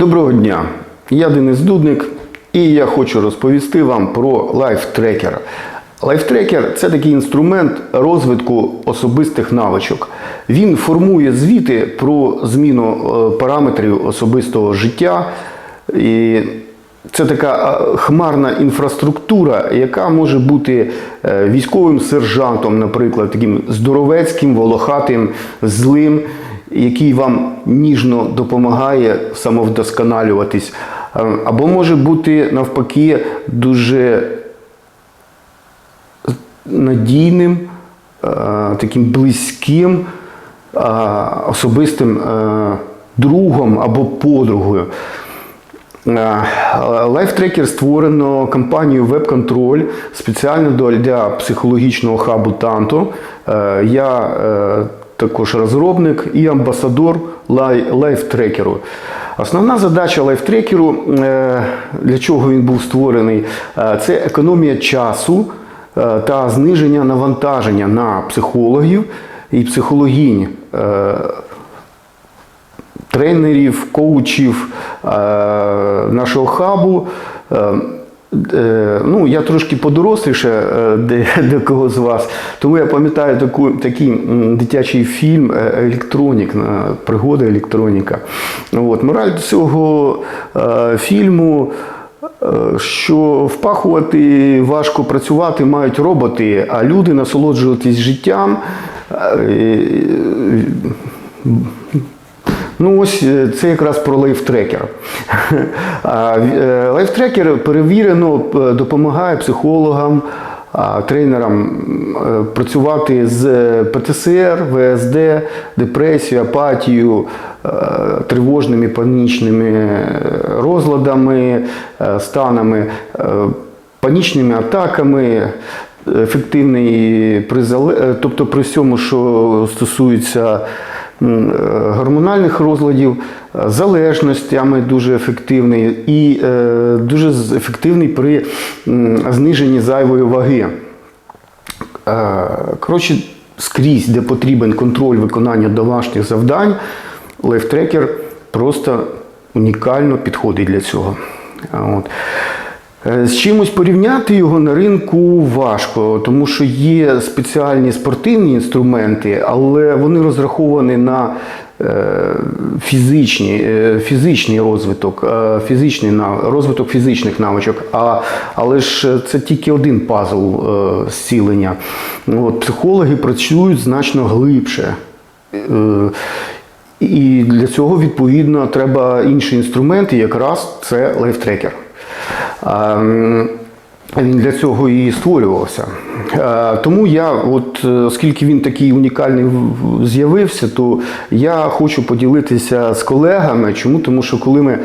Доброго дня! Я Денис Дудник і я хочу розповісти вам про лайфтрекер. Лайфтрекер це такий інструмент розвитку особистих навичок. Він формує звіти про зміну е, параметрів особистого життя. І це така е, хмарна інфраструктура, яка може бути е, військовим сержантом, наприклад, таким здоровецьким, волохатим, злим, який вам ніжно допомагає самовдосконалюватись. Або може бути навпаки дуже надійним, таким близьким, особистим другом або подругою. Лайфтрекер створено компанією WebControl спеціально для психологічного хабу Танто. Е, Я е, також розробник і амбасадор лайфтрекеру. Основна задача лайфтрекеру, е, для чого він був створений, е, це економія часу е, та зниження навантаження на психологів і психологінь. тренерів, коучів нашого хабу. Е, Ну, я трошки подоросліше де, декого з вас, тому я пам'ятаю таку, такий дитячий фільм е, Електронік, пригода електроніка. От, мораль цього е, фільму. Що впахувати важко працювати мають роботи, а люди насолоджуватись життям. Ну, ось е, це якраз про лайфтрекер. Е, Лайфтрекер перевірено е, допомагає психологам, тренерам працювати з ПТСР, ВСД, депресією, апатією, тривожними панічними розладами, станами, панічними атаками. Ефективний тобто при всьому, що стосується гормональних розладів, е, залежностями дуже ефективний і е, дуже ефективний при зниженні зайвої ваги. Е, Коротше, скрізь, де потрібен контроль виконання домашніх завдань, лайфтрекер просто унікально підходить для цього. От. Е, З чимось порівняти його на ринку важко, тому що є спеціальні спортивні інструменти, але вони розраховані на е, фізичні, е, фізичний розвиток, фізичний розвиток фізичних навичок. А, але ж це тільки один пазл зцілення. От, психологи працюють значно глибше. І для цього, відповідно, треба інші інструменти, якраз це лайфтрекер. Він для цього і створювався. Е, Тому я, от, е, оскільки він такий унікальний з'явився, то я хочу поділитися з колегами. Чому? Тому що коли ми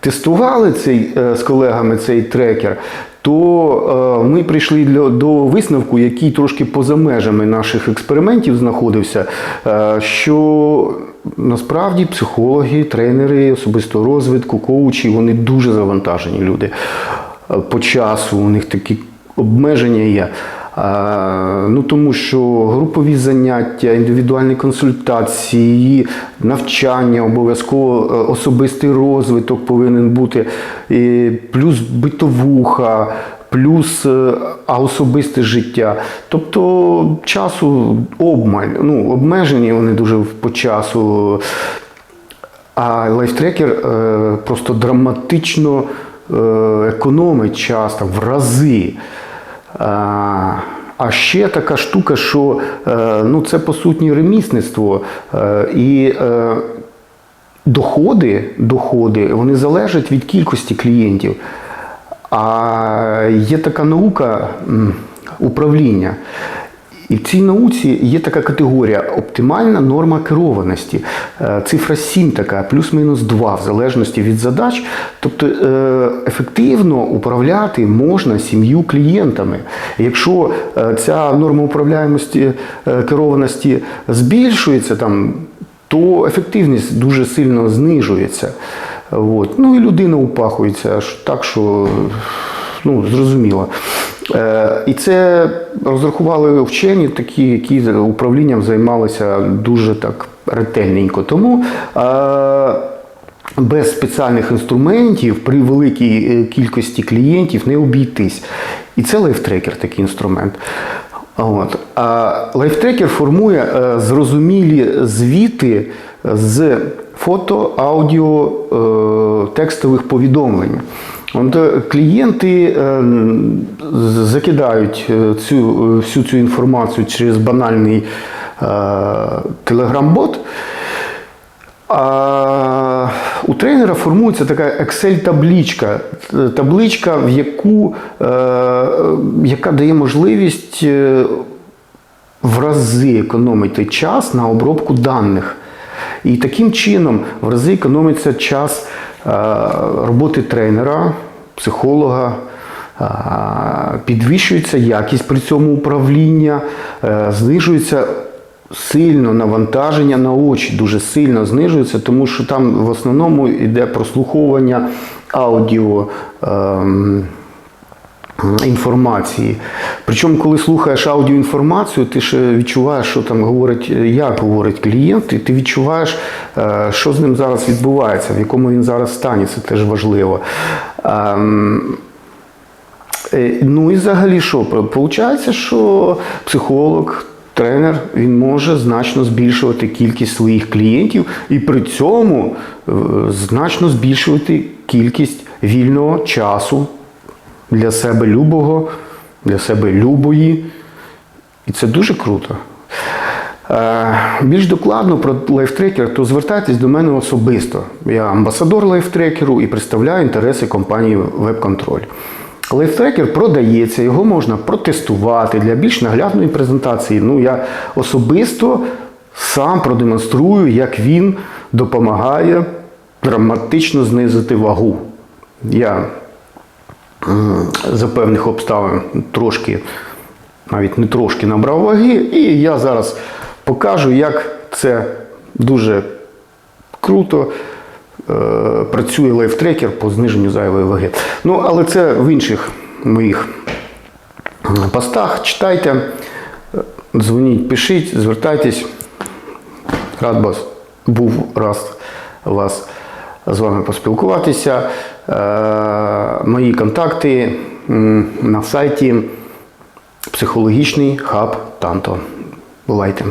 тестували цей, е, з колегами цей трекер, то ми прийшли до висновку, який трошки поза межами наших експериментів знаходився, що насправді психологи, тренери особистого розвитку, коучі, вони дуже завантажені люди. По часу у них такі обмеження є. Ну, тому що групові заняття, індивідуальні консультації, навчання, обов'язково е, особистий розвиток повинен бути, і плюс битовуха, плюс е, а особисте життя. Тобто часу обмаль, ну, обмежені вони дуже по часу. А лайфтрекер е, просто драматично е, економить час там, в рази. А, ще така штука, що ну, це по суті ремісництво. І доходи, доходи вони залежать від кількості клієнтів. А є така наука управління. І в цій науці є така категорія оптимальна норма керованості. Е, Цифра 7 така, плюс-мінус 2, в залежності від задач. Тобто е, ефективно управляти можна сім'ю клієнтами. Якщо е, ця норма управляємості керованості збільшується, там, то ефективність дуже сильно знижується. От. Ну і людина упахується так, що ну, зрозуміло. Е, і це розрахували вчені, такі, які управлінням займалися дуже так ретельненько. Тому е, без спеціальних інструментів при великій е, кількості клієнтів не обійтись. І це лайфтрекер такий інструмент. От. А лайфтрекер формує е, зрозумілі звіти з фото, аудіо, е, текстових повідомлень. Е, клієнти е, закидають цю, всю цю інформацію через банальний телеграм-бот. А у тренера формується така Excel-табличка, табличка, в яку, яка дає можливість в рази економити час на обробку даних. І таким чином в рази економиться час е, роботи тренера, психолога, е, підвищується якість при цьому управління, е, знижується сильно навантаження на очі, дуже сильно знижується, тому що там в основному йде прослуховування аудіо. ем, інформації. Причому, коли слухаєш аудіоінформацію, ти ж відчуваєш, що там говорить, як говорить клієнт, і ти відчуваєш, е, що з ним зараз відбувається, в якому він зараз стані, це теж важливо. Ем, Е, Ну і взагалі що? Получається, що психолог, тренер, він може значно збільшувати кількість своїх клієнтів і при цьому е, значно збільшувати кількість вільного часу для себе любого, для себе любої. І це дуже круто. Е, Більш докладно про лайфтрекер, то звертайтесь до мене особисто. Я амбасадор лайфтрекеру і представляю інтереси компанії WebControl. Лайфтрекер продається, його можна протестувати для більш наглядної презентації. Ну, я особисто сам продемонструю, як він допомагає драматично знизити вагу. Я за певних обставин трошки, навіть не трошки набрав ваги, і я зараз покажу, як це дуже круто е, працює лайфтрекер по зниженню зайвої ваги. Ну, але це в інших моїх постах. Читайте, е, дзвоніть, пишіть, звертайтесь. Рад вас був раз вас з вами поспілкуватися. Е, мої контакти на сайті психологічний хаб Танто. Бувайте!